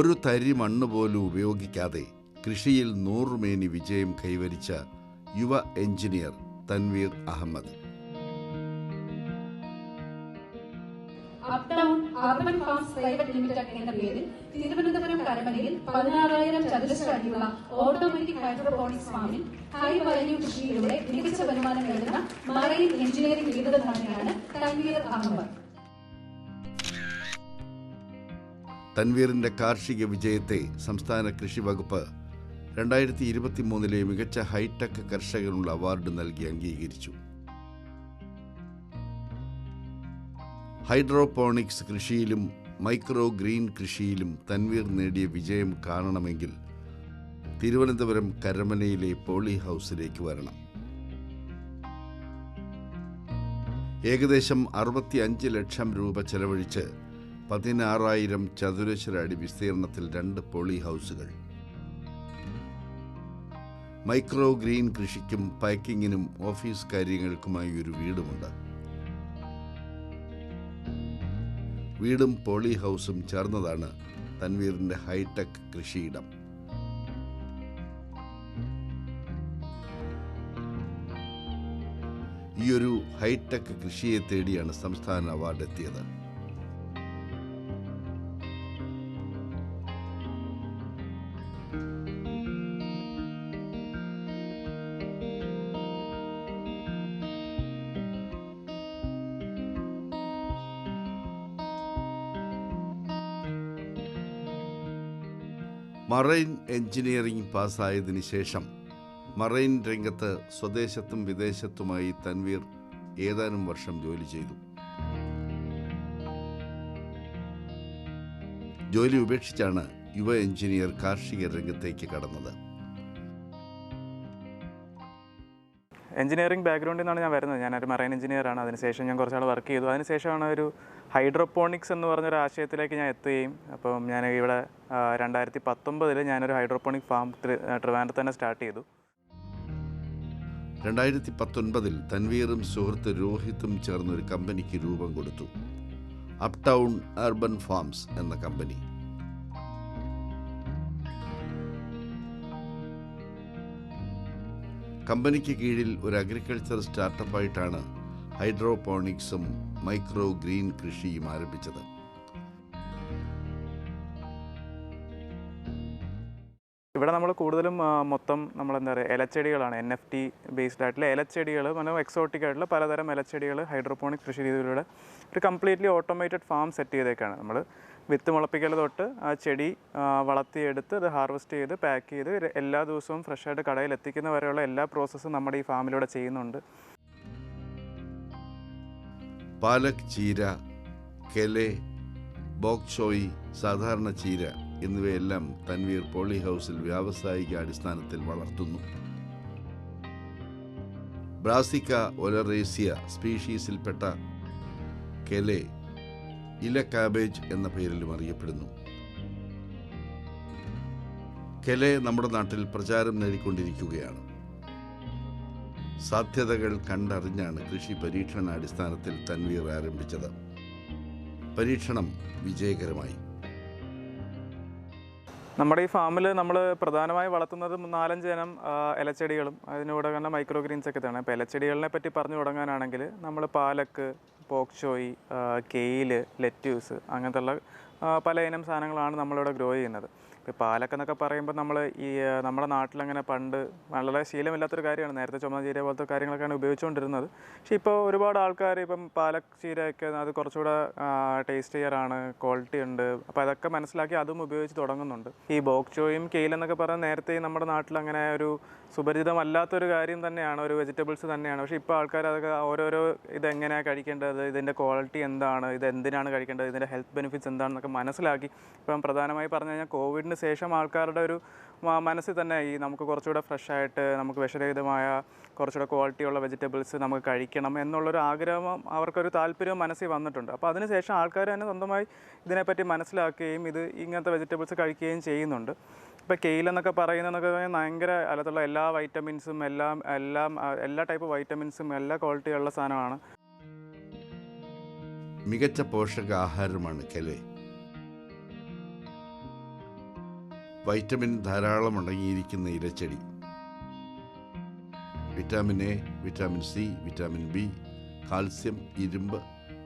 ഒരു തരി മണ്ണ് പോലും ഉപയോഗിക്കാതെ കൃഷിയിൽ നൂറുമേനി വിജയം കൈവരിച്ച യുവ engineer Tanveer Ahmed. Urban farms private limited എന്ന പേരിൽ തിരുവനന്തപുരം കരമനയിൽ പതിനാറായിരം ചതുരശ്ര അടിയുള്ള ഓട്ടോമാറ്റിക് ഹൈഡ്രോപോണിക്സ് ഫാമിൽ ഹൈ വാല്യൂ കൃഷിയിലൂടെ മികച്ച വരുമാനം നേടുന്ന മറൈൻ എഞ്ചിനീയറിംഗ് ബിരുദധാരിയാണ് തൻവീർ അഹമ്മദ്. തൻവീറിന്റെ കാർഷിക വിജയത്തെ സംസ്ഥാന കൃഷി വകുപ്പ് രണ്ടായിരത്തി ഇരുപത്തി മൂന്നിലെ മികച്ച ഹൈടെക് കർഷകനുള്ള അവാർഡ് നൽകി അംഗീകരിച്ചു. ഹൈഡ്രോപോണിക്സ് കൃഷിയിലും മൈക്രോ ഗ്രീൻ കൃഷിയിലും തൻവീർ നേടിയ വിജയം കാണണമെങ്കിൽ തിരുവനന്തപുരം കരമനയിലെ പോളി ഹൗസിലേക്ക് വരണം. ഏകദേശം അറുപത്തി അഞ്ച് ലക്ഷം രൂപ ചെലവഴിച്ച് പതിനാറായിരം ചതുരശ്ര അടി വിസ്തീർണത്തിൽ രണ്ട് പോളി ഹൗസുകൾ. മൈക്രോ ഗ്രീൻ കൃഷിക്കും പാക്കിങ്ങിനും ഓഫീസ് കാര്യങ്ങൾക്കുമായി ഒരു വീടുമുണ്ട്. വീടും പോളി ഹൗസും ചേർന്നതാണ് തൻവീറിന്റെ ഹൈടെക് കൃഷിയിടം. ഈയൊരു ഹൈടെക് കൃഷിയെ തേടിയാണ് സംസ്ഥാന അവാർഡ് എത്തിയത്. മറൈൻ എഞ്ചിനീയറിംഗ് പാസ്സായതിനു ശേഷം മറൈൻ രംഗത്ത് സ്വദേശത്തും വിദേശത്തുമായി തൻവീർ ഏതാനും വർഷം ജോലി ചെയ്തു. ജോലി ഉപേക്ഷിച്ചാണ് യുവ എഞ്ചിനീയർ കാർഷിക രംഗത്തേക്ക് കടന്നത്. എഞ്ചിനീയറിംഗ് ബാക്ക്ഗ്രൗണ്ടിൽ നിന്നാണ് ഞാൻ വരുന്നത്. ഞാനൊരു മറൈൻ എഞ്ചിനീയറാണ് അതിനുശേഷം ഞാൻ കുറച്ചാൾ വർക്ക് ചെയ്തു. അതിനുശേഷമാണ് ഒരു ഹൈഡ്രോപോണിക്സ് എന്ന് പറഞ്ഞൊരു ആശയത്തിലേക്ക് ഞാൻ എത്തുകയും അപ്പം ഞാൻ ഇവിടെ രണ്ടായിരത്തി പത്തൊമ്പതിൽ ഞാനൊരു ഹൈഡ്രോപോണിക് ഫാം ട്രിവാൻഡ്രത്ത് തന്നെ സ്റ്റാർട്ട് ചെയ്തു. രണ്ടായിരത്തി പത്തൊൻപതിൽ തൻവീറും സുഹൃത്ത് രോഹിത്തും ചേർന്നൊരു കമ്പനിക്ക് രൂപം കൊടുത്തു. അപ്ടൗൺ അർബൻ ഫാംസ് എന്ന കമ്പനി. കമ്പനിക്ക് കീഴിൽ ഒരു അഗ്രികൾച്ചർ സ്റ്റാർട്ടപ്പായിട്ടാണ് ഹൈഡ്രോപോണിക്സും മൈക്രോ ഗ്രീൻ കൃഷിയും ആരംഭിച്ചത്. ഇവിടെ നമ്മൾ കൂടുതലും മൊത്തം നമ്മൾ എന്താ പറയുക ഇലച്ചെടികളാണ്. എൻ എഫ് ടി ബേസ്ഡ് ആയിട്ടുള്ള ഇലച്ചെടികൾ മനോ എക്സോട്ടിക് ആയിട്ടുള്ള പലതരം ഇലച്ചെടികൾ ഹൈഡ്രോപോണിക് കൃഷി രീതിയിലൂടെ ഒരു കംപ്ലീറ്റ്ലി ഓട്ടോമേറ്റഡ് ഫാം സെറ്റ് ചെയ്തേക്കാണ്. നമ്മൾ വിത്ത് മുളപ്പിക്കൽ തൊട്ട് ആ ചെടി വളർത്തിയെടുത്ത് അത് ഹാർവെസ്റ്റ് ചെയ്ത് പാക്ക് ചെയ്ത് എല്ലാ ദിവസവും ഫ്രഷായിട്ട് കടയിൽ എത്തിക്കുന്ന വരെയുള്ള എല്ലാ പ്രോസസ്സും നമ്മുടെ ഈ ഫാമിലൂടെ ചെയ്യുന്നുണ്ട്. പാലക് ചീര കെലെ ബോക്സോയി സാധാരണ ചീര എന്നിവയെല്ലാം തൻവീർ പോളി ഹൗസിൽ വ്യാവസായിക അടിസ്ഥാനത്തിൽ വളർത്തുന്നു. ബ്രാസിക്ക ഒലറേസിയ സ്പീഷീസിൽപ്പെട്ട കെലെ ഇല കാബേജ് എന്ന പേരിലും അറിയപ്പെടുന്നു. കെലെ നമ്മുടെ നാട്ടിൽ പ്രചാരം നേടിക്കൊണ്ടിരിക്കുകയാണ്. സാധ്യതകൾ കണ്ടറിഞ്ഞാണ് കൃഷി പരീക്ഷണാടിസ്ഥാനത്തിൽ തൻവീർ ആരംഭിച്ചത്. പരീക്ഷണം വിജയകരമായി. നമ്മുടെ ഈ ഫാമിൽ നമ്മൾ പ്രധാനമായി വളർത്തുന്നത് നാലഞ്ച് ഇനം ഇലച്ചെടികളും അതിനൂടെ തന്നെ മൈക്രോ ഗ്രീൻസ് ഒക്കെ തന്നെ അപ്പോൾ ഇലച്ചെടികളിനെ പറ്റി പറഞ്ഞു തുടങ്ങാനാണെങ്കിൽ നമ്മൾ പാലക്ക് പോക്ചോയി കെയിൽ ലെറ്റ്യൂസ് അങ്ങനത്തെ ഉള്ള ആ, പല ഇനം സാധനങ്ങളാണ് നമ്മളിവിടെ ഗ്രോ ചെയ്യുന്നത്. ഇപ്പോൾ പാലക്ക് എന്നൊക്കെ പറയുമ്പോൾ നമ്മൾ ഈ നമ്മുടെ നാട്ടിലങ്ങനെ പണ്ട് വളരെ ശീലമില്ലാത്തൊരു കാര്യമാണ്. നേരത്തെ ചുമന്ന ചീര പോലത്തെ കാര്യങ്ങളൊക്കെയാണ് ഉപയോഗിച്ചുകൊണ്ടിരുന്നത് പക്ഷേ ഇപ്പോൾ ഒരുപാട് ആൾക്കാർ ഇപ്പം പാലക് ചീരയൊക്കെ അത് കുറച്ചുകൂടെ ടേസ്റ്റിയറാണ് ക്വാളിറ്റി ഉണ്ട്. അപ്പോൾ അതൊക്കെ മനസ്സിലാക്കി അതും ഉപയോഗിച്ച് തുടങ്ങുന്നുണ്ട്. ഈ ബോക്ചോയും കെയിലെന്നൊക്കെ പറഞ്ഞാൽ നേരത്തെ നമ്മുടെ നാട്ടിൽ അങ്ങനെ ഒരു സുപരിചിതമല്ലാത്തൊരു കാര്യം തന്നെയാണ് ഒരു വെജിറ്റബിൾസ് തന്നെയാണ്. പക്ഷേ ഇപ്പോൾ ആൾക്കാർ അതൊക്കെ ഓരോരോ ഇതെങ്ങനെയാണ് കഴിക്കേണ്ടത് ഇതിന്റെ ക്വാളിറ്റി എന്താണ് ഇത് എന്തിനാണ് കഴിക്കേണ്ടത് ഇതിന്റെ ഹെൽത്ത് ബെനിഫിറ്റ്സ് എന്താണെന്നൊക്കെ മനസ്സിലാക്കി. ഇപ്പം പ്രധാനമായി പറഞ്ഞു കഴിഞ്ഞാൽ കോവിഡിന് ശേഷം ആൾക്കാരുടെ ഒരു മനസ്സിൽ തന്നെ ഈ നമുക്ക് കുറച്ചുകൂടെ ഫ്രഷ് ആയിട്ട് നമുക്ക് വിഷരഹിതമായ കുറച്ചുകൂടെ ക്വാളിറ്റിയുള്ള വെജിറ്റബിൾസ് നമുക്ക് കഴിക്കണം എന്നുള്ളൊരു ആഗ്രഹം അവർക്കൊരു താല്പര്യം മനസ്സിൽ വന്നിട്ടുണ്ട്. അപ്പോൾ അതിനുശേഷം ആൾക്കാർ തന്നെ സ്വന്തമായി ഇതിനെപ്പറ്റി മനസ്സിലാക്കുകയും ഇത് ഇങ്ങനത്തെ വെജിറ്റബിൾസ് കഴിക്കുകയും ചെയ്യുന്നുണ്ട്. ഇപ്പോൾ കെയിലെന്നൊക്കെ പറയുന്നതെന്നൊക്കെ പറഞ്ഞാൽ ഭയങ്കര അല്ലാത്തുള്ള എല്ലാ വൈറ്റമിൻസും എല്ലാം എല്ലാം എല്ലാ ടൈപ്പ് വൈറ്റമിൻസും എല്ലാ ക്വാളിറ്റിയുള്ള സാധനമാണ്. മികച്ച പോഷകാഹാരമാണ് കെലെ വൈറ്റമിൻ ധാരാളം അടങ്ങിയിരിക്കുന്ന ഇലച്ചെടി. Vitamin A vitamin C vitamin B calcium ഇരുമ്പ്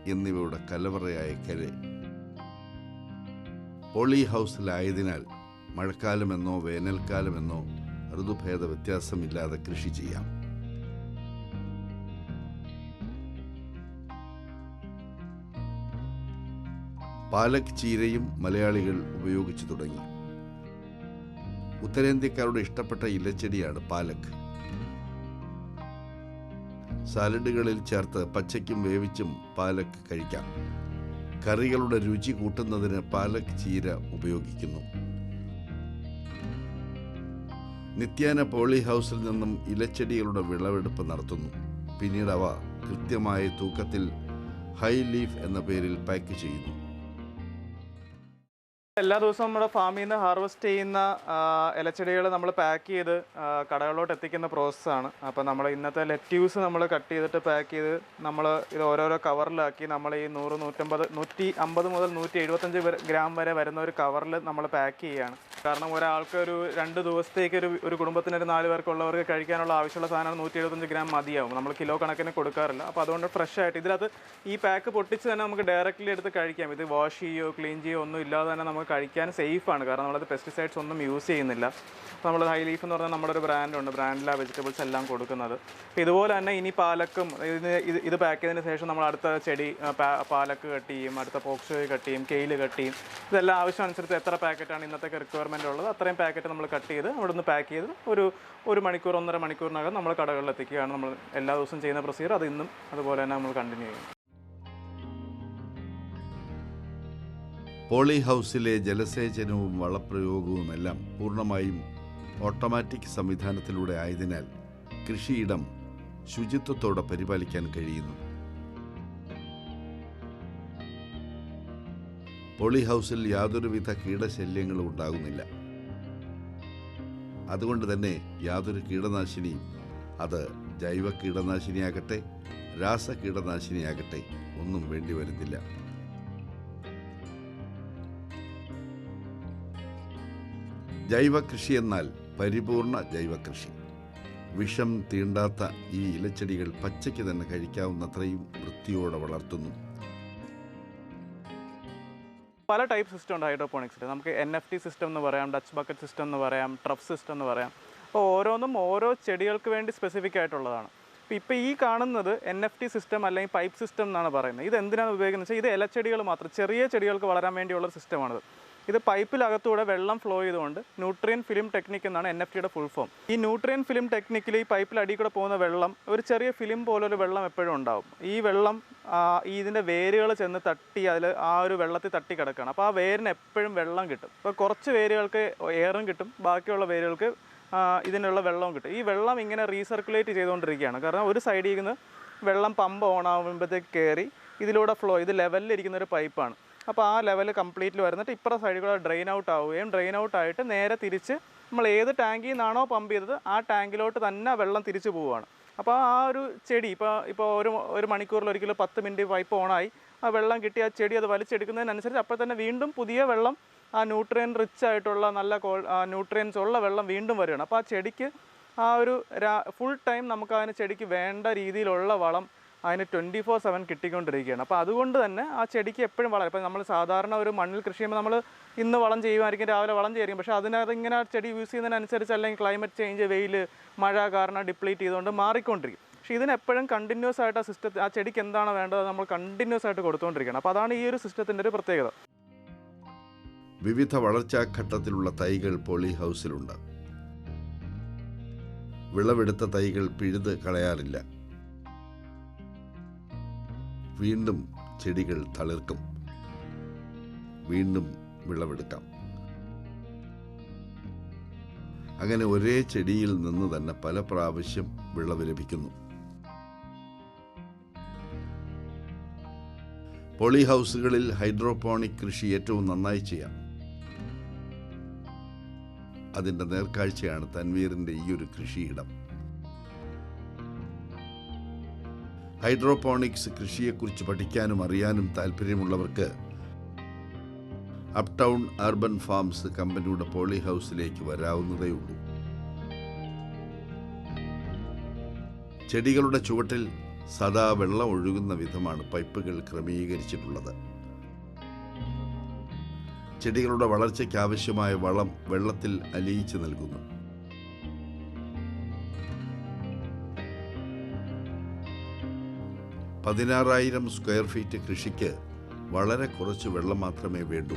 എന്നിവയുടെ കലവറയായ കെലെ പോളി ഹൗസിലായതിനാൽ മഴക്കാലമെന്നോ വേനൽക്കാലമെന്നോ ഋതുഭേദ വ്യത്യാസമില്ലാതെ കൃഷി ചെയ്യാം. പാലക് ചീരയും മലയാളികൾ ഉപയോഗിച്ചു തുടങ്ങി. ഉത്തരേന്ത്യക്കാരുടെ ഇഷ്ടപ്പെട്ട ഇലച്ചെടിയാണ് പാലക്. സാലഡുകളിൽ ചേർത്ത് പച്ചയ്ക്കും വേവിച്ചും പാലക് കഴിക്കാം. കറികളുടെ രുചി കൂട്ടുന്നതിന് പാലക് ചീര ഉപയോഗിക്കുന്നു. നിത്യേന പോളി ഹൗസിൽ നിന്നും ഇലച്ചെടികളുടെ വിളവെടുപ്പ് നടത്തുന്നു. പിന്നീട് അവ കൃത്യമായ തൂക്കത്തിൽ ഹൈ ലീഫ് എന്ന പേരിൽ പാക്ക് ചെയ്യുന്നു. എല്ലാ ദിവസവും നമ്മുടെ ഫാമിൽ നിന്ന് ഹാർവെസ്റ്റ് ചെയ്യുന്ന ഇലച്ചെടികൾ നമ്മൾ പാക്ക് ചെയ്ത് കടകളിലോട്ട് എത്തിക്കുന്ന പ്രോസസ്സാണ് അപ്പോൾ നമ്മൾ ഇന്നത്തെ ലെറ്റ്യൂസ് നമ്മൾ കട്ട് ചെയ്തിട്ട് പാക്ക് ചെയ്ത് നമ്മൾ ഇത് ഓരോരോ കവറിലാക്കി നമ്മൾ ഈ നൂറ് നൂറ്റമ്പത് നൂറ്റി അമ്പത് മുതൽ നൂറ്റി എഴുപത്തഞ്ച് ഗ്രാം വരെ വരുന്ന ഒരു കവറിൽ നമ്മൾ പാക്ക് ചെയ്യുകയാണ് കാരണം ഒരാൾക്ക് ഒരു രണ്ട് ദിവസത്തേക്ക് ഒരു ഒരു കുടുംബത്തിന് ഒരു നാല് പേർക്കുള്ളവർക്ക് കഴിക്കാനുള്ള ആവശ്യമുള്ള സാധനം നൂറ്റി എഴുപത്തഞ്ച് ഗ്രാം മതിയാവും. നമ്മൾ കിലോ കണക്കിന് കൊടുക്കാറില്ല. അപ്പോൾ അതുകൊണ്ട് ഫ്രഷ് ആയിട്ട് ഇതിനകത്ത് ഈ പാക്ക് പൊട്ടിച്ച് തന്നെ നമുക്ക് ഡയറക്റ്റ്ലി എടുത്ത് കഴിക്കാം. ഇത് വാഷ് ചെയ്യോ ക്ലീൻ ചെയ്യോ ഒന്നും ഇല്ലാതെ തന്നെ നമുക്ക് കഴിക്കാൻ സേഫാണ് കാരണം നമ്മളത് പെസ്റ്റിസൈഡ്സ് ഒന്നും യൂസ് ചെയ്യുന്നില്ല. അപ്പോൾ നമ്മൾ ഹൈ ലീഫ് എന്ന് പറഞ്ഞാൽ നമ്മുടെ ഒരു ബ്രാൻഡുണ്ട് ബ്രാൻഡിലാണ് വെജിറ്റബിൾസ് എല്ലാം കൊടുക്കുന്നത്. അപ്പോൾ ഇതുപോലെ തന്നെ ഇനി പാലക്കും ഇത് ഇത് പാക്ക് ചെയ്തതിന് ശേഷം നമ്മൾ അടുത്ത ചെടി പാലക്ക് കട്ട് ചെയ്യും അടുത്ത പോക്സോയ് കട്ട് ചെയ്യും കെയിൽ കട്ട് ചെയ്യും. ഇതെല്ലാം ആവശ്യമനുസരിച്ച് എത്ര പാക്കറ്റാണ് ഇന്നത്തെ റിക്വയർമെന്റ് ഉള്ളത്. അത്രയും പാക്കറ്റ് നമ്മൾ കട്ട് ചെയ്ത് അവിടെ നിന്ന് പാക്ക് ചെയ്ത് ഒരു ഒരു മണിക്കൂർ ഒന്നര മണിക്കൂറിനകം നമ്മൾ കടകളിൽ എത്തിക്കുകയാണ് നമ്മൾ എല്ലാ ദിവസവും ചെയ്യുന്ന പ്രൊസീജിയർ അത് ഇന്നും അതുപോലെ തന്നെ നമ്മൾ കണ്ടിന്യൂ ചെയ്യും പോളി ഹൗസിലെ ജലസേചനവും വളപ്രയോഗവുമെല്ലാം പൂർണമായും ഓട്ടോമാറ്റിക് സംവിധാനത്തിലൂടെ ആയതിനാൽ കൃഷിയിടം ശുചിത്വത്തോടെ പരിപാലിക്കാൻ കഴിയുന്നു. പോളി ഹൗസിൽ യാതൊരുവിധ കീടശല്യങ്ങളും ഉണ്ടാകുന്നില്ല. അതുകൊണ്ട് തന്നെ യാതൊരു കീടനാശിനിയും അത് ജൈവ കീടനാശിനിയാകട്ടെ രാസ കീടനാശിനിയാകട്ടെ ഒന്നും വേണ്ടി വരുന്നില്ല. ജൈവ കൃഷി എന്നാൽ പരിപൂർണ ജൈവ കൃഷി വിഷം തീണ്ടാത്ത ഈ ഇലച്ചെടികൾ പച്ചയ്ക്ക് തന്നെ കഴിക്കാവുന്നത്രയും വൃത്തിയോടെ വളർത്തുന്നു. പല ടൈപ്പ് സിസ്റ്റം ഉണ്ട് ഹൈഡ്രോപോണിക്സിൽ. നമുക്ക് എൻ എഫ് ടി സിസ്റ്റം എന്ന് പറയാം ഡച്ച് ബക്കറ്റ് സിസ്റ്റം എന്ന് പറയാം ട്രഫ് സിസ്റ്റം എന്ന് പറയാം. അപ്പോൾ ഓരോന്നും ഓരോ ചെടികൾക്ക് വേണ്ടി സ്പെസിഫിക് ആയിട്ടുള്ളതാണ്. അപ്പോൾ ഇപ്പോൾ ഈ കാണുന്നത് എൻ എഫ് ടി സിസ്റ്റം അല്ലെങ്കിൽ പൈപ്പ് സിസ്റ്റം എന്നാണ് പറയുന്നത്. ഇത് എന്തിനാണ് ഉപയോഗിക്കുന്നത് വെച്ചാൽ ഇത് ഇലച്ചെടികൾ മാത്രം ചെറിയ ചെടികൾക്ക് വളരാൻ വേണ്ടിയുള്ള സിസ്റ്റമാണിത് ഇത് പൈപ്പിലകത്തൂടെ വെള്ളം ഫ്ലോ ചെയ്തുകൊണ്ട് ന്യൂട്രിയൻ ഫിലിം ടെക്നിക് എന്നാണ് എൻ എഫ് ടിയുടെ ഫുൾ ഫോം ഈ ന്യൂട്രിയൻ ഫിലിം ടെക്നിക്കിൽ ഈ പൈപ്പിൽ അടിയിൽ കൂടെ പോകുന്ന വെള്ളം ഒരു ചെറിയ ഫിലിം പോലെ ഒരു വെള്ളം എപ്പോഴും ഉണ്ടാവും. ഈ വെള്ളം ഇതിന്റെ വേരുകൾ ചെന്ന് തട്ടി അതിൽ ആ ഒരു വെള്ളത്തിൽ തട്ടി കിടക്കുകയാണ്. അപ്പോൾ ആ വേരിന് എപ്പോഴും വെള്ളം കിട്ടും. അപ്പോൾ കുറച്ച് വേരുകൾക്ക് എയറും കിട്ടും. ബാക്കിയുള്ള വേരുകൾക്ക് ഇതിനുള്ള വെള്ളവും കിട്ടും. ഈ വെള്ളം ഇങ്ങനെ റീസർക്കുലേറ്റ് ചെയ്തുകൊണ്ടിരിക്കുകയാണ്. കാരണം ഒരു സൈഡിൽ നിന്ന് വെള്ളം പമ്പ് ഓൺ ആകുമ്പോഴത്തേക്ക് കയറി ഇതിലൂടെ ഫ്ലോ ഇത് ലെവലിൽ ഇരിക്കുന്ന ഒരു പൈപ്പാണ് അപ്പോൾ ആ ലെവൽ കംപ്ലീറ്റ്ലി വരുന്നിട്ട് ഇപ്പുറ സൈഡിൽ കൂടെ ഡ്രെയിൻ ഔട്ട് ആവുകയും ഡ്രെയിൻ ഔട്ട് ആയിട്ട് നേരെ തിരിച്ച് നമ്മൾ ഏത് ടാങ്കിൽ നിന്നാണോ പമ്പ് ചെയ്തത് ആ ടാങ്കിലോട്ട് തന്നെ വെള്ളം തിരിച്ചു പോവുകയാണ്. അപ്പോൾ ആ ഒരു ചെടി ഇപ്പോൾ ഇപ്പോൾ ഒരു ഒരു മണിക്കൂറിൽ ഒരിക്കലും പത്ത് മിനിറ്റ് പൈപ്പ് ഓണായി ആ വെള്ളം കിട്ടി ആ ചെടി അത് വലിച്ചെടുക്കുന്നതിനനുസരിച്ച് അപ്പോൾ തന്നെ വീണ്ടും പുതിയ വെള്ളം ആ ന്യൂട്രിയൻ റിച്ച് ആയിട്ടുള്ള നല്ല ന്യൂട്രിയൻസ് ഉള്ള വെള്ളം വീണ്ടും വരികയാണ്. അപ്പോൾ ആ ചെടിക്ക് ആ ഒരു ഫുൾ ടൈം നമുക്ക് അതിന് ചെടിക്ക് വേണ്ട രീതിയിലുള്ള വളം അതിന് ട്വന്റി ഫോർ സെവൻ കിട്ടിക്കൊണ്ടിരിക്കുകയാണ്. അപ്പോൾ അതുകൊണ്ട് തന്നെ ആ ചെടിക്ക് എപ്പോഴും വളരെ ഇപ്പോൾ നമ്മൾ സാധാരണ ഒരു മണ്ണിൽ കൃഷി ചെയ്യുമ്പോൾ നമ്മൾ ഇന്ന് വളം ചെയ്യുമായിരിക്കും രാവിലെ വളം ചെയ്യും പക്ഷേ അതിനകത്ത് ഇങ്ങനെ ചെടി യൂസ് ചെയ്യുന്നതിനനുസരിച്ച് അല്ലെങ്കിൽ ക്ലൈമറ്റ് ചേഞ്ച് വെയിൽ മഴ കാരണം ഡിപ്ലീറ്റ് ചെയ്തുകൊണ്ട് മാറിക്കൊണ്ടിരിക്കും. പക്ഷേ ഇതിനെപ്പോഴും കണ്ടിന്യൂസ് ആയിട്ട് ആ സിസ്റ്റത്തിൽ ആ ചെടിക്ക് എന്താണ് വേണ്ടത് നമ്മൾ കണ്ടിന്യൂസ് ആയിട്ട് കൊടുത്തുകൊണ്ടിരിക്കണം അപ്പോൾ അതാണ് ഈ ഒരു സിസ്റ്റത്തിന്റെ ഒരു പ്രത്യേകത. വിവിധ വളർച്ചാ ഘട്ടത്തിലുള്ള തൈകൾ പോളി ഹൗസിലുണ്ട് വിളവെടുത്ത തൈകൾ പിഴുത് കളയാറില്ല. വീണ്ടും ചെടികൾ തളിർക്കും. വീണ്ടും വിളവെടുക്കാം. അങ്ങനെ ഒരേ ചെടിയിൽ നിന്ന് തന്നെ പല പ്രാവശ്യം വിളവ് ലഭിക്കുന്നു. പോളി ഹൗസുകളിൽ ഹൈഡ്രോപോണിക് കൃഷി ഏറ്റവും നന്നായി ചെയ്യാം. അതിന്റെ നേർക്കാഴ്ചയാണ് തൻവീറിന്റെ ഈ ഒരു കൃഷിയിടം. ഹൈഡ്രോപോണിക്സ് കൃഷിയെക്കുറിച്ച് പഠിക്കാനും അറിയാനും താല്പര്യമുള്ളവർക്ക് അപ്ടൗൺ അർബൻ ഫാംസ് കമ്പനിയുടെ പോളി ഹൗസിലേക്ക് വരാവുന്നതേയുള്ളൂ ചെടികളുടെ ചുവട്ടിൽ സദാ വെള്ളം ഒഴുകുന്ന വിധമാണ് പൈപ്പുകൾ ക്രമീകരിച്ചിട്ടുള്ളത്. ചെടികളുടെ വളർച്ചയ്ക്ക് ആവശ്യമായ വളം വെള്ളത്തിൽ അലിയിച്ചു നൽകുന്നു. പതിനാറായിരം സ്ക്വയർ ഫീറ്റ് കൃഷിക്ക് വളരെ കുറച്ച് വെള്ളം മാത്രമേ വേണ്ടൂ.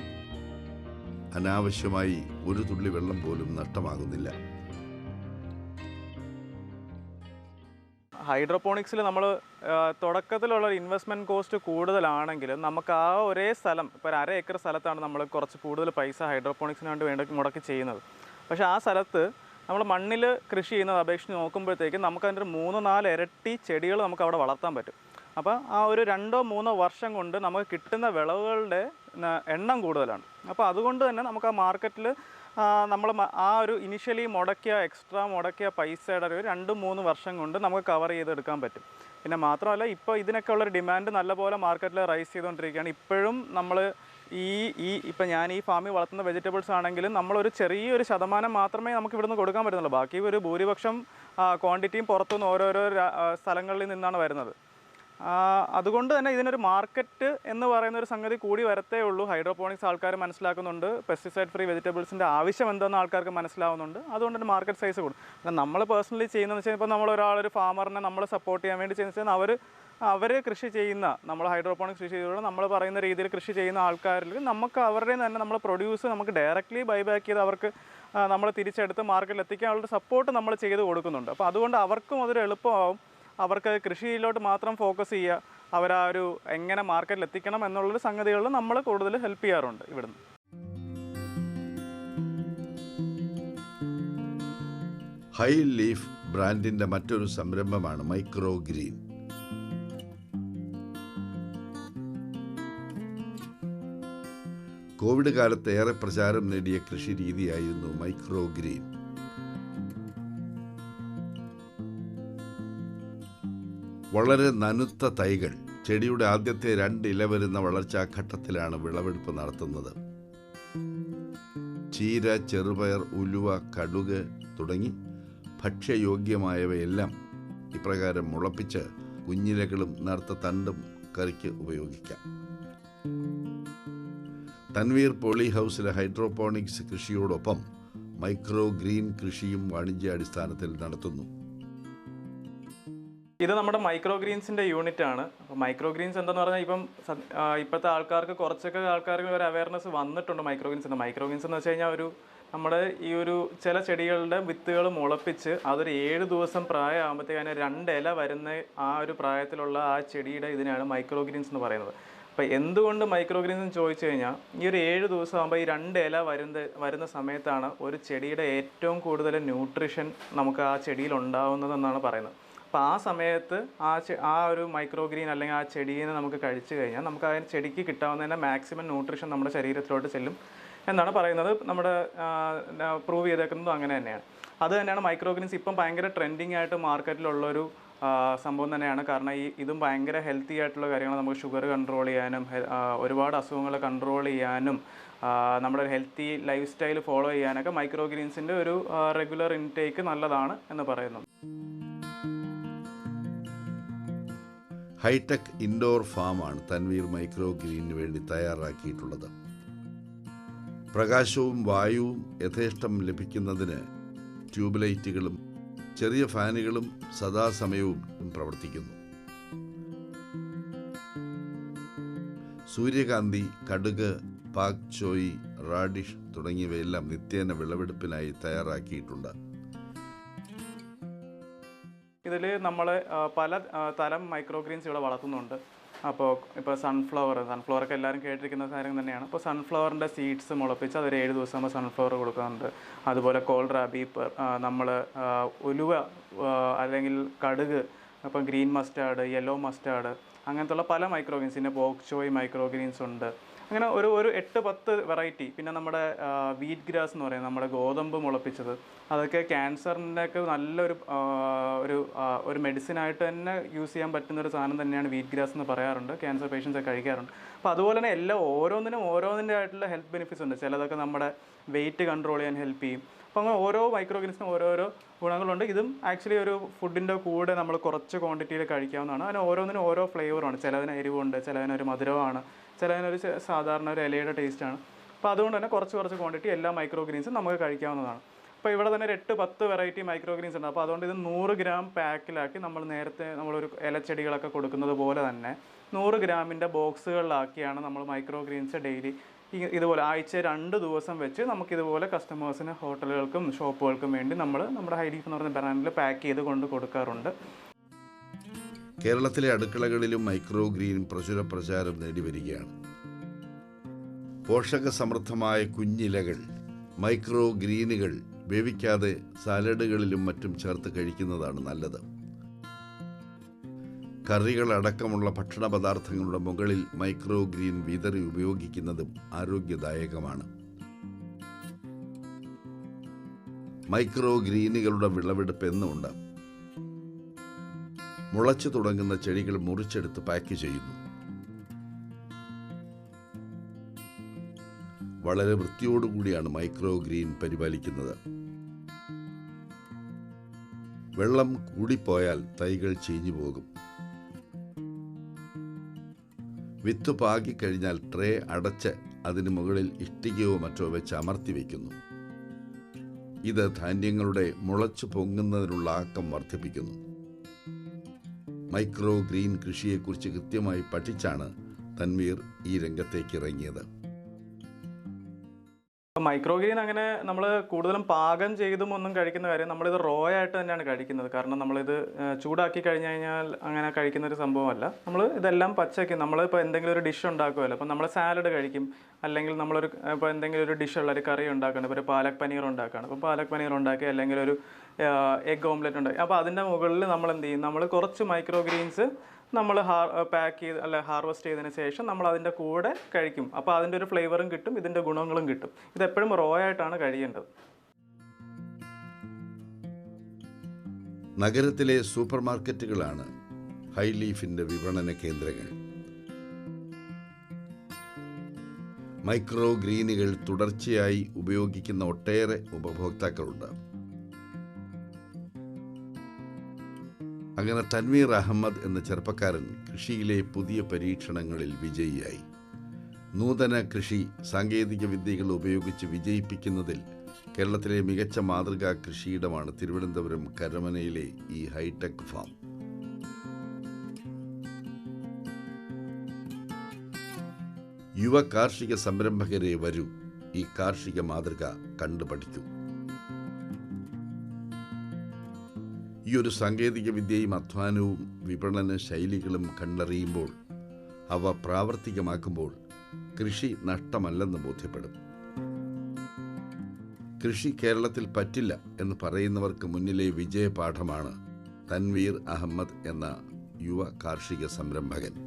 അനാവശ്യമായി ഒരു തുള്ളി വെള്ളം പോലും നഷ്ടമാകുന്നില്ല. ഹൈഡ്രോപോണിക്സിൽ നമ്മൾ തുടക്കത്തിലുള്ള ഇൻവെസ്റ്റ്മെന്റ് കോസ്റ്റ് കൂടുതലാണെങ്കിലും നമുക്ക് ആ ഒരേ സ്ഥലം ഇപ്പോൾ ഒരു അര ഏക്കർ സ്ഥലത്താണ് നമ്മൾ കുറച്ച് കൂടുതൽ പൈസ ഹൈഡ്രോപോണിക്സിന് വേണ്ടി വേണ്ട മുടക്കി ചെയ്യുന്നത്. പക്ഷേ ആ സ്ഥലത്ത് നമ്മൾ മണ്ണിൽ കൃഷി ചെയ്യുന്നത് അപേക്ഷിച്ച് നോക്കുമ്പോഴത്തേക്കും നമുക്ക് അതിന്റെ ഒരു മൂന്ന് നാല് ഇരട്ടി ചെടികൾ നമുക്ക് അവിടെ വളർത്താൻ പറ്റും. അപ്പോൾ ആ ഒരു രണ്ടോ മൂന്നോ വർഷം കൊണ്ട് നമുക്ക് കിട്ടുന്ന വിളവുകളുടെ എണ്ണം കൂടുതലാണ്. അപ്പോൾ അതുകൊണ്ട് തന്നെ നമുക്ക് ആ മാർക്കറ്റിൽ നമ്മൾ ആ ഒരു ഇനിഷ്യലി മുടക്കിയ എക്സ്ട്രാ മുടക്കിയ പൈസയുടെ ഒരു രണ്ട് മൂന്ന് വർഷം കൊണ്ട് നമുക്ക് കവർ ചെയ്തെടുക്കാൻ പറ്റും. പിന്നെ മാത്രമല്ല ഇപ്പോൾ ഇതിനൊക്കെ ഉള്ളൊരു ഡിമാൻഡ് നല്ലപോലെ മാർക്കറ്റിൽ റൈസ് ചെയ്തുകൊണ്ടിരിക്കുകയാണ്. ഇപ്പോഴും നമ്മൾ ഈ ഈ ഇപ്പം ഞാൻ ഈ ഫാമിൽ വളർത്തുന്ന വെജിറ്റബിൾസ് ആണെങ്കിലും നമ്മളൊരു ചെറിയൊരു ശതമാനം മാത്രമേ നമുക്ക് ഇവിടുന്ന് കൊടുക്കാൻ പറ്റുന്നുള്ളൂ. ബാക്കി ഒരു ഭൂരിപക്ഷം ക്വാണ്ടിറ്റിയും പുറത്തുനിന്ന് ഓരോരോ സ്ഥലങ്ങളിൽ നിന്നാണ് വരുന്നത്. അതുകൊണ്ട് തന്നെ ഇതിനൊരു മാർക്കറ്റ് എന്ന് പറയുന്ന ഒരു സംഗതി കൂടി വരത്തേ ഉള്ളൂ. ഹൈഡ്രോപോണിക്സ് ആൾക്കാർ മനസ്സിലാക്കുന്നുണ്ട്. പെസ്റ്റിസൈഡ് ഫ്രീ വെജിറ്റബിൾസിന്റെ ആവശ്യം എന്തെന്ന് ആൾക്കാർക്ക് മനസ്സിലാവുന്നുണ്ട്. അതുകൊണ്ട് തന്നെ മാർക്കറ്റ് സൈസ് കൂടും. നമ്മൾ പേഴ്സണലി ചെയ്യുന്നതെന്ന് വെച്ചാൽ ഇപ്പോൾ നമ്മൾ ഒരാളൊരു ഫാമറിനെ നമ്മൾ സപ്പോർട്ട് ചെയ്യാൻ വേണ്ടി ചെയ്യുന്ന വെച്ചാൽ അവർ അവർ കൃഷി ചെയ്യുന്ന നമ്മൾ ഹൈഡ്രോപോണിക്സ് കൃഷി ചെയ്തുകൊണ്ട് നമ്മൾ പറയുന്ന രീതിയിൽ കൃഷി ചെയ്യുന്ന ആൾക്കാരിൽ നമുക്ക് അവരുടെ തന്നെ നമ്മൾ പ്രൊഡ്യൂസ് നമുക്ക് ഡയറക്റ്റ്ലി ബൈബാക്ക് ചെയ്ത് അവർക്ക് നമ്മൾ തിരിച്ചെടുത്ത് മാർക്കറ്റിൽ എത്തിക്കാനുള്ള സപ്പോർട്ട് നമ്മൾ ചെയ്ത് കൊടുക്കുന്നുണ്ട്. അപ്പോൾ അതുകൊണ്ട് അവർക്കും അതൊരു എളുപ്പമാവും. അവർക്ക് കൃഷിയിലോട്ട് മാത്രം ഫോക്കസ് ചെയ്യുക. ആ ഒരു എങ്ങനെ മാർക്കറ്റിൽ എത്തിക്കണം എന്നുള്ളൊരു സംഗതികളിൽ നമ്മൾ കൂടുതൽ ഹെൽപ്പ് ചെയ്യാറുണ്ട് ഇവിടുന്ന്. ഹൈ ലീഫ് ബ്രാൻഡിന്റെ മറ്റൊരു സംരംഭമാണ് മൈക്രോ ഗ്രീൻ കോവിഡ് കാലത്ത് ഏറെ പ്രചാരം നേടിയ കൃഷി രീതിയായിരുന്നു മൈക്രോ ഗ്രീൻ വളരെ നനുത്ത തൈകൾ. ചെടിയുടെ ആദ്യത്തെ രണ്ട് ഇല വരുന്ന വളർച്ചാ ഘട്ടത്തിലാണ് വിളവെടുപ്പ് നടത്തുന്നത്. ചീര ചെറുപയർ ഉലുവ കടുക് തുടങ്ങി ഭക്ഷ്യയോഗ്യമായവയെല്ലാം ഇപ്രകാരം മുളപ്പിച്ച് കുഞ്ഞിലകളും നേർത്ത തണ്ടും കറിക്ക് ഉപയോഗിക്കാം. തൻവീർ പോളി ഹൗസിലെ ഹൈഡ്രോപോണിക്സ് കൃഷിയോടൊപ്പം മൈക്രോ ഗ്രീൻ കൃഷിയും വാണിജ്യാടിസ്ഥാനത്തിൽ നടത്തുന്നു. ഇത് നമ്മുടെ മൈക്രോ ഗ്രീൻസിന്റെ യൂണിറ്റ് ആണ്. അപ്പോൾ മൈക്രോ ഗ്രീൻസ് എന്താന്ന് പറഞ്ഞാൽ ഇപ്പം ഇപ്പോഴത്തെ ആൾക്കാർക്ക് കുറച്ചൊക്കെ ആൾക്കാർക്ക് ഒരു അവയർനെസ് വന്നിട്ടുണ്ട് മൈക്രോ ഗ്രീൻസ് മൈക്രോ ഗ്രീൻസ് എന്ന് വെച്ച് കഴിഞ്ഞാൽ ഒരു നമ്മുടെ ഈ ഒരു ചില ചെടികളുടെ വിത്തുകൾ മുളപ്പിച്ച് അതൊരു ഏഴ് ദിവസം പ്രായമാകുമ്പോഴത്തേക്ക് അതിന് രണ്ട് ഇല വരുന്ന ആ ഒരു പ്രായത്തിലുള്ള ആ ചെടിയുടെ ഇതിനാണ് മൈക്രോ ഗ്രീൻസ് എന്ന് പറയുന്നത്. അപ്പോൾ എന്തുകൊണ്ട് മൈക്രോ ഗ്രീൻസ് എന്ന് ചോദിച്ചു കഴിഞ്ഞാൽ ഈ ഒരു ഏഴ് ദിവസം ആകുമ്പോൾ ഈ രണ്ട് ഇല വരുന്ന വരുന്ന സമയത്താണ് ഒരു ചെടിയുടെ ഏറ്റവും കൂടുതൽ ന്യൂട്രിഷൻ നമുക്ക് ആ ചെടിയിൽ ഉണ്ടാവുന്നതെന്നാണ് പറയുന്നത്. അപ്പോൾ ആ സമയത്ത് ആ ആ ഒരു മൈക്രോ ഗ്രീൻ അല്ലെങ്കിൽ ആ ചെടീനെ നമുക്ക് കഴിച്ചു കഴിഞ്ഞാൽ നമുക്ക് ആ ചെടിക്ക് കിട്ടാവുന്നതിന്റെ മാക്സിമം ന്യൂട്രീഷൻ നമ്മുടെ ശരീരത്തിലോട്ട് ചെല്ലും എന്നാണ് പറയുന്നത്. നമ്മുടെ പ്രൂവ് ചെയ്തേക്കുന്നതും അങ്ങനെ തന്നെയാണ്. അത് തന്നെയാണ് മൈക്രോ ഗ്രീൻസ് ഇപ്പം ഭയങ്കര ട്രെൻഡിങ് ആയിട്ട് മാർക്കറ്റിലുള്ളൊരു സംഭവം തന്നെയാണ്. കാരണം ഈ ഇതും ഭയങ്കര ഹെൽത്തി ആയിട്ടുള്ള കാര്യങ്ങൾ നമുക്ക് ഷുഗർ കൺട്രോൾ ചെയ്യാനും ഒരുപാട് അസുഖങ്ങൾ കൺട്രോൾ ചെയ്യാനും നമ്മുടെ ഹെൽത്തി ലൈഫ് സ്റ്റൈൽ ഫോളോ ചെയ്യാനൊക്കെ മൈക്രോ ഗ്രീൻസിന്റെ ഒരു റെഗുലർ ഇൻടേക്ക് നല്ലതാണ് എന്ന് പറയുന്നു. ഹൈടെക് ഇൻഡോർ ഫാമാണ് തൻവീർ മൈക്രോ ഗ്രീനിന് വേണ്ടി തയ്യാറാക്കിയിട്ടുള്ളത്. പ്രകാശവും വായുവും യഥേഷ്ടം ലഭിക്കുന്നതിന് ട്യൂബ് ലൈറ്റുകളും ചെറിയ ഫാനുകളും സദാസമയവും പ്രവർത്തിക്കുന്നു. സൂര്യകാന്തി കടുക് പാക് ചോയി റാഡിഷ് തുടങ്ങിയവയെല്ലാം നിത്യേന വിളവെടുപ്പിനായി തയ്യാറാക്കിയിട്ടുണ്ട്. ഇതിൽ നമ്മൾ പല തരം മൈക്രോ ഗ്രീൻസ് ഇവിടെ വളർത്തുന്നുണ്ട്. അപ്പോൾ ഇപ്പോൾ സൺഫ്ലവർ സൺഫ്ലവറൊക്കെ എല്ലാവരും കേട്ടിരിക്കുന്ന കാര്യം തന്നെയാണ്. അപ്പോൾ സൺഫ്ലവറിന്റെ സീഡ്സ് മുളപ്പിച്ച് അതൊരു ഏഴ് ദിവസം ആകുമ്പോൾ സൺഫ്ലവർ കൊടുക്കുന്നുണ്ട്. അതുപോലെ കോൾറാബി നമ്മൾ ഉലുവ അല്ലെങ്കിൽ കടുക് അപ്പം ഗ്രീൻ മസ്റ്റാർഡ് യെല്ലോ മസ്റ്റാർഡ് അങ്ങനത്തുള്ള പല മൈക്രോ ഗ്രീൻസ് പിന്നെ പോക് ചോയ് മൈക്രോ ഗ്രീൻസ് ഉണ്ട്. അങ്ങനെ ഒരു ഒരു എട്ട് പത്ത് വെറൈറ്റി പിന്നെ നമ്മുടെ വീറ്റ് ഗ്രാസ് എന്ന് പറയുന്നത് നമ്മുടെ ഗോതമ്പ് മുളപ്പിച്ചത്. അതൊക്കെ ക്യാൻസറിന്റെ ഒക്കെ നല്ലൊരു ഒരു ഒരു മെഡിസിൻ ആയിട്ട് തന്നെ യൂസ് ചെയ്യാൻ പറ്റുന്ന ഒരു സാധനം തന്നെയാണ് വീറ്റ് ഗ്രാസ് എന്ന് പറയാറുണ്ട്. ക്യാൻസർ പേഷ്യൻസ് കഴിക്കാറുണ്ട്. അപ്പോൾ അതുപോലെ തന്നെ എല്ലാ ഓരോന്നിനും ഓരോന്നിന്റെ ആയിട്ടുള്ള ഹെൽത്ത് ബെനിഫിറ്റ്സ് ഉണ്ട്. ചിലതൊക്കെ നമ്മുടെ വെയിറ്റ് കൺട്രോൾ ചെയ്യാൻ ഹെൽപ്പ് ചെയ്യും. അപ്പോൾ അങ്ങനെ ഓരോ മൈക്രോഗ്രീൻസിനും ഓരോരോ ഗുണങ്ങളുണ്ട്. ഇതും ആക്ച്വലി ഒരു ഫുഡിന്റെ കൂടെ നമ്മൾ കുറച്ച് ക്വാണ്ടിറ്റിയിൽ കഴിക്കാവുന്നതാണ്. അതിന് ഓരോന്നിനും ഓരോ ഫ്ലേവറാണ് ചിലതിന് എരിവുണ്ട് ചിലതിനൊരു മധുരമാണ്. ചിലതിനൊരു സാധാരണ ഒരു ഇലയുടെ ടേസ്റ്റാണ് അപ്പോൾ അതുകൊണ്ട് തന്നെ കുറച്ച് കുറച്ച് ക്വാണ്ടിറ്റി എല്ലാ മൈക്രോ ഗ്രീൻസും നമുക്ക് കഴിക്കാവുന്നതാണ്. അപ്പോൾ ഇവിടെ തന്നെ ഒരു എട്ട് പത്ത് വെറൈറ്റി മൈക്രോ ഗ്രീൻസ് ഉണ്ട്. അപ്പോൾ അതുകൊണ്ട് ഇത് നൂറ് ഗ്രാം പാക്കിലാക്കി നമ്മൾ നേരത്തെ നമ്മളൊരു ഇലച്ചെടികളൊക്കെ കൊടുക്കുന്നത് പോലെ തന്നെ നൂറ് ഗ്രാമിന്റെ ബോക്സുകളിലാക്കിയാണ് നമ്മൾ മൈക്രോ ഗ്രീൻസ് ഡെയിലി ഇതുപോലെ ആഴ്ച രണ്ട് ദിവസം വെച്ച് നമുക്കിതുപോലെ കസ്റ്റമേഴ്സിന് ഹോട്ടലുകൾക്കും ഷോപ്പുകൾക്കും വേണ്ടി നമ്മൾ നമ്മുടെ ഹൈലീഫ് എന്ന് പറയുന്ന ബ്രാൻഡിൽ പാക്ക് ചെയ്ത് കൊണ്ട് കൊടുക്കാറുണ്ട്. കേരളത്തിലെ അടുക്കളകളിലും മൈക്രോ ഗ്രീൻ പ്രചുര പ്രചാരം നേടിവരികയാണ്. പോഷക സമൃദ്ധമായ കുഞ്ഞിലകൾ മൈക്രോ ഗ്രീനുകൾ വേവിക്കാതെ സാലഡുകളിലും മറ്റും ചേർത്ത് കഴിക്കുന്നതാണ് നല്ലത്. കറികൾ അടക്കമുള്ള ഭക്ഷണ പദാർത്ഥങ്ങളുടെ മുകളിൽ മൈക്രോ ഗ്രീൻ വിതറി ഉപയോഗിക്കുന്നതും ആരോഗ്യദായകമാണ്. മൈക്രോ ഗ്രീനുകളുടെ വിളവെടുപ്പ് എന്നുണ്ട്. മുളച്ചു തുടങ്ങുന്ന ചെടികൾ മുറിച്ചെടുത്ത് പാക്ക് ചെയ്യുന്നു. വളരെ വൃത്തിയോടുകൂടിയാണ് മൈക്രോ ഗ്രീൻ പരിപാലിക്കുന്നത്. വെള്ളം കൂടിപ്പോയാൽ തൈകൾ ചീഞ്ഞു പോകും. വിത്ത് പാകിക്കഴിഞ്ഞാൽ ട്രേ അടച്ച് അതിന് മുകളിൽ ഇഷ്ടികയോ മറ്റോ വെച്ച് അമർത്തി വയ്ക്കുന്നു ഇത് ധാന്യങ്ങളുടെ മുളച്ചു പൊങ്ങുന്നതിനുള്ള ആക്കം വർദ്ധിപ്പിക്കുന്നു. മൈക്രോ ഗ്രീൻ കൃഷിയെക്കുറിച്ച് കൃത്യമായി പഠിച്ചാണ് തൻവീർ ഈ രംഗത്തേക്ക് ഇറങ്ങിയത് മൈക്രോ ഗ്രീൻ അങ്ങനെ നമ്മൾ കൂടുതലും പാകം ചെയ്തും ഒന്നും കഴിക്കുന്ന കാര്യം നമ്മളിത് റോ ആയിട്ട് തന്നെയാണ് കഴിക്കുന്നത്. കാരണം നമ്മളിത് ചൂടാക്കി കഴിഞ്ഞു കഴിഞ്ഞാൽ അങ്ങനെ കഴിക്കുന്ന ഒരു സംഭവമല്ല. നമ്മൾ ഇതെല്ലാം പച്ചയ്ക്ക്. നമ്മളിപ്പോൾ എന്തെങ്കിലും ഒരു ഡിഷ് ഉണ്ടാക്കുമല്ലോ അപ്പോൾ നമ്മൾ സാലഡ് കഴിക്കും. അല്ലെങ്കിൽ നമ്മളൊരു ഇപ്പോൾ എന്തെങ്കിലും ഒരു ഡിഷ് ഉള്ള ഒരു കറി ഉണ്ടാക്കണം. ഇപ്പോൾ ഒരു പാലക് പനീർ ഉണ്ടാക്കുകയാണ് അപ്പോൾ പാലക് പനീർ ഉണ്ടാക്കി അല്ലെങ്കിൽ ഒരു എഗ് ഓംലെറ്റ് ഉണ്ട്. അപ്പോൾ അതിന്റെ മുകളിൽ നമ്മൾ എന്ത് ചെയ്യും? നമ്മൾ കുറച്ച് മൈക്രോ ഗ്രീൻസ് നമ്മൾ ഹാർ പാക്ക് ചെയ്ത് അല്ല ഹാർവെസ്റ്റ് ചെയ്തതിന് ശേഷം നമ്മൾ അതിന്റെ കൂടെ കഴിക്കും. അപ്പോൾ അതിന്റെ ഒരു ഫ്ലേവറും കിട്ടും ഇതിന്റെ ഗുണങ്ങളും കിട്ടും. ഇതെപ്പോഴും റോ ആയിട്ടാണ് കഴിയേണ്ടത്. നഗരത്തിലെ സൂപ്പർ മാർക്കറ്റുകളാണ് ഹൈലീഫിന്റെ വിപണന കേന്ദ്രങ്ങൾ. മൈക്രോ ഗ്രീനുകൾ തുടർച്ചയായി ഉപയോഗിക്കുന്ന ഒട്ടേറെ ഉപഭോക്താക്കളുണ്ട്. അങ്ങനെ തൻവീർ അഹമ്മദ് എന്ന ചെറുപ്പക്കാരൻ കൃഷിയിലെ പുതിയ പരീക്ഷണങ്ങളിൽ വിജയിയായി. നൂതന കൃഷി സാങ്കേതിക വിദ്യകൾ ഉപയോഗിച്ച് വിജയിപ്പിക്കുന്നതിൽ കേരളത്തിലെ മികച്ച മാതൃകാ കൃഷിയിടമാണ് തിരുവനന്തപുരം കരമനയിലെ ഈ ഹൈടെക് ഫാം. യുവ കാർഷിക സംരംഭകരെ വരൂ. ഈ കാർഷിക മാതൃക കണ്ടു ഈ ഒരു സാങ്കേതിക വിദ്യയും അധ്വാനവും വിപണന ശൈലികളും കണ്ടറിയുമ്പോൾ അവ പ്രാവർത്തികമാക്കുമ്പോൾ കൃഷി നഷ്ടമല്ലെന്ന് ബോധ്യപ്പെടും. കൃഷി കേരളത്തിൽ പറ്റില്ല എന്ന് പറയുന്നവർക്ക് മുന്നിലെ വിജയപാഠമാണ് തൻവീർ അഹമ്മദ് എന്ന യുവ കാർഷിക സംരംഭകൻ.